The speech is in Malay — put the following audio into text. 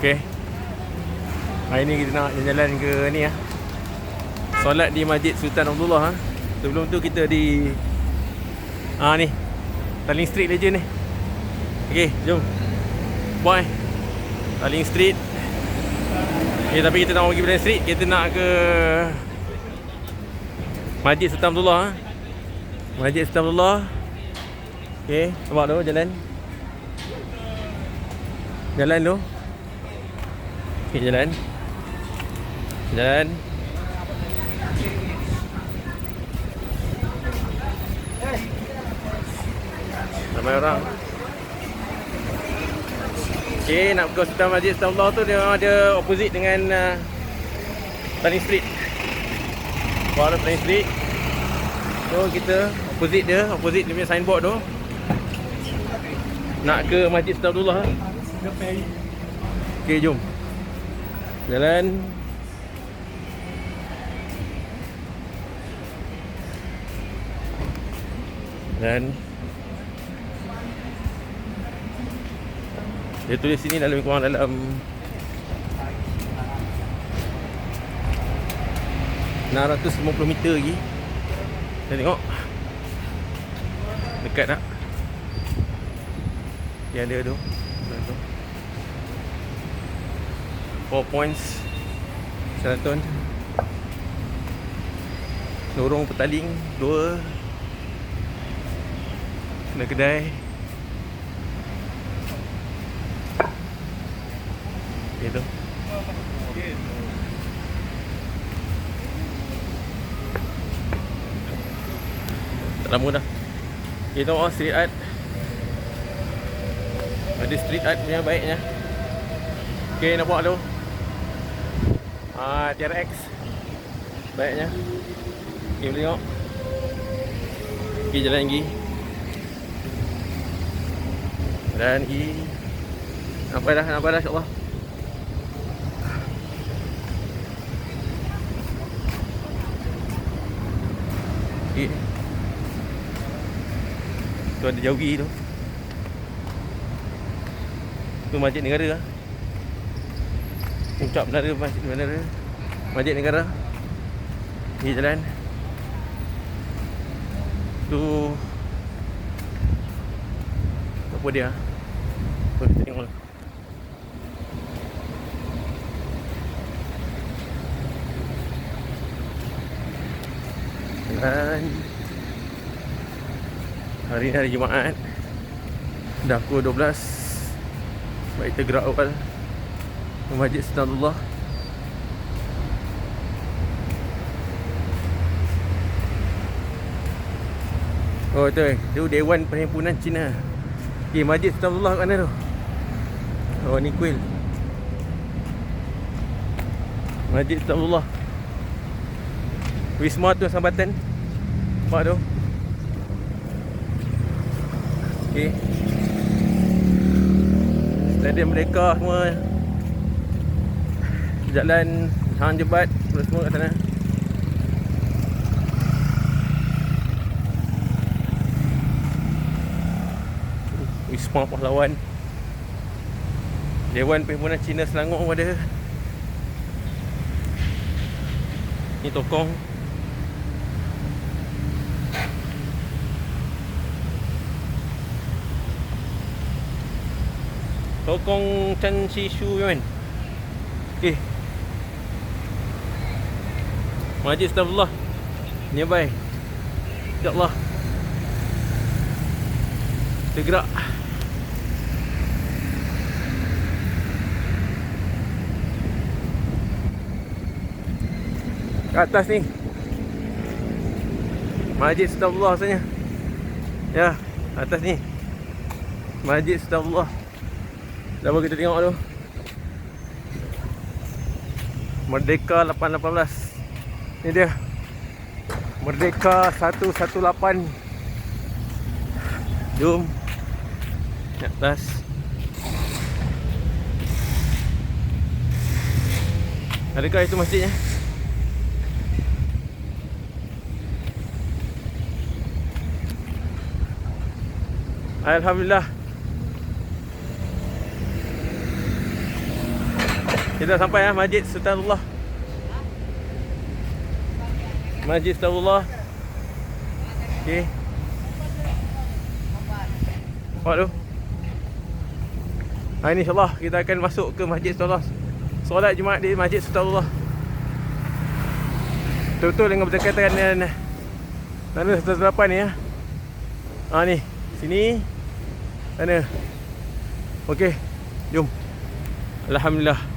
Okay Hari ni kita nak jalan ke ni lah Solat di Masjid Sultan Abdullah ha. Sebelum tu kita di Ah ni. Taling Street Legend ni. Okay jom. Boy Taling Street. Okay tapi kita nak pergi Taling Street. Kita nak ke Masjid Sultan Abdullah ha. Masjid Sultan Abdullah. Okay Nampak tu jalan? Jalan tu Okay jalan. Jalan. Ramai orang. Okay nak ke Sultan Masjid Sultan Allah tu Dia ada opposite dengan uh, Taling Street. Bawa Taling Street. So kita opposite dia Opposite dia punya signboard tu. Nak ke Masjid Sultan Abdullah? Okay jom Jalan. Dan Dia tulis sini dalam kurang dalam 650 meter lagi. Kita tengok. Dekat tak Yang Yang tu 4 points. Sheraton Lorong petaling 2 Kena kedai. Itu Tak lama dah. Kita tengok street art. Ada street art punya baiknya. Okay nampak tu Ah, TRX Baiknya. Okay boleh tengok Okay jalan lagi. Dan lagi. Nampak dah, nampak dah insyaAllah. Okay Tu ada jauhi tu. Tu masjid negara lah Puncak menara masjid menara Masjid negara? Ni jalan. Tu Apa dia? Kita tengok? Lah Dan Hari ni hari Jumaat. Dah pukul 12 Baik kita gerak awal Masjid Sultanullah. Oh tu eh. Itu Dewan Perhimpunan Cina. Okay Masjid Sultanullah kat mana tu? Oh ni kuil. Masjid Sultanullah. Wisma tu sambatan. Nampak tu. Okay Stadium mereka semua Jalan Hang jebat Semua kat sana. Wisma Pahlawan. Dewan Perhimpunan Cina Selangor pun ada. Ni tokong. Tokong Chan Shi Shu Okay Masjid Astagfirullah Nearby. InsyaAllah Kita gerak Ke atas ni. Masjid Astagfirullah rasanya Ya Atas ni. Masjid Astagfirullah Dah kita tengok tu. Merdeka 818 Ni dia. Merdeka 118 Jom Ni atas. Adakah itu masjidnya? Alhamdulillah. Kita sampai ya Masjid Sultanullah. Masjid Sultanullah. Okey. Nampak tu? Hari ni insyaAllah kita akan masuk ke Masjid Sultanullah. Solat Jumaat di Masjid Sultanullah. Betul-betul dengan berdekatan dengan Tanah 108 ni ya. Ha ni, sini. Sana. Okey. Jom. Alhamdulillah.